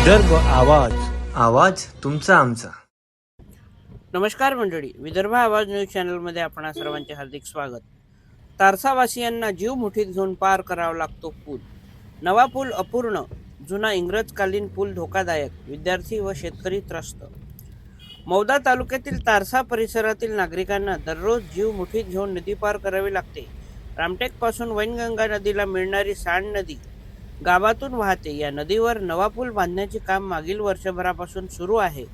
विदर्भ आवाज. आवाज तुमचा आमचा. नमस्कार मंडळी. विदर्भ आवाज न्यूज चॅनलमध्ये आपणा सर्वांचे हार्दिक स्वागत. तारसावासियांना जीव मुठीत घेऊन पार करावा लागतो पूल. नवा पूल अपूर्ण जुना इंग्रजकालीन पूल धोकादायक विद्यार्थी व शेतकरी त्रस्त. मौदा तालुक्यातील तारसा परिसरातील नागरिकांना दररोज जीव मुठीत घेऊन नदी पार करावी लागते. रामटेकपासून वैनगंगा नदीला मिळणारी सांड नदी गावातून वाहते. या नदीवर नवा पूल बांधण्याचे काम मागील वर्षभरापासून सुरू आहे.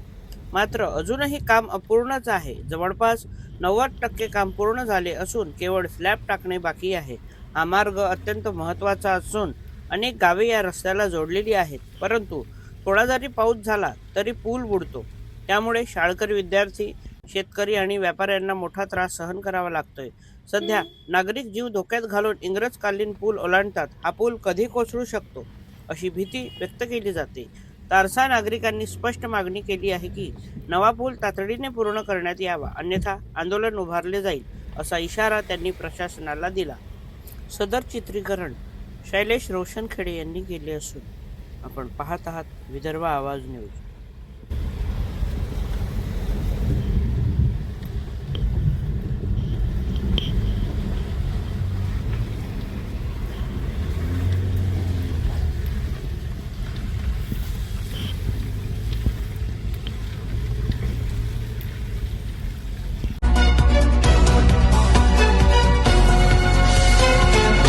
मात्र अजूनही काम अपूर्णच आहे. जवळपास नव्वद टक्के काम पूर्ण झाले असून केवळ स्लॅब टाकणे बाकी आहे. हा मार्ग अत्यंत महत्त्वाचा असून अनेक गावे या रस्त्याला जोडलेली आहेत. परंतु थोडा जरी पाऊस झाला तरी पूल बुडतो. त्यामुळे शाळकरी विद्यार्थी शेतकरी आणि व्यापाऱ्यांना मोठा त्रास सहन करावा लागतोय. सध्या नागरिक जीव धोक्यात घालून इंग्रजकालीन पूल ओलांडतात. हा पूल कधी कोसळू शकतो अशी भीती व्यक्त केली जाते. तारसा नागरिकांनी स्पष्ट मागणी केली आहे की नवा पूल तातडीने पूर्ण करण्यात यावा अन्यथा आंदोलन उभारले जाईल असा इशारा त्यांनी प्रशासनाला दिला. सदर चित्रीकरण शैलेश रोशनखेडे यांनी केले असून आपण पाहत आहात विदर्भ आवाज न्यूज.